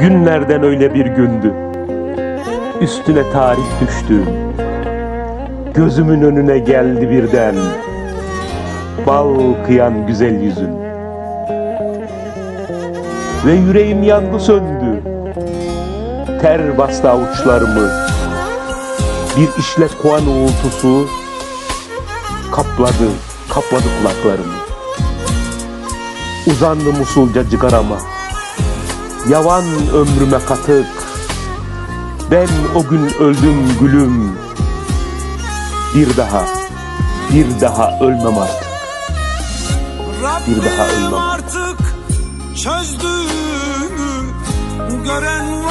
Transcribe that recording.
Günlerden öyle bir gündü. Üstüne tarih düştü. Gözümün önüne geldi birden. Bal kıyan güzel yüzün. Ve yüreğim yandı söndü. Ter bastı avuçlarımı. Bir işlet koğan uğultusu kapladı, kapladı kulaklarımı. Uzandım usulca cigarama. Yavan ömrüme katık. Ben o gün öldüm gülüm. Bir daha, bir daha ölmem artık. Bir daha ölmem. Artık çözdüğümü gören var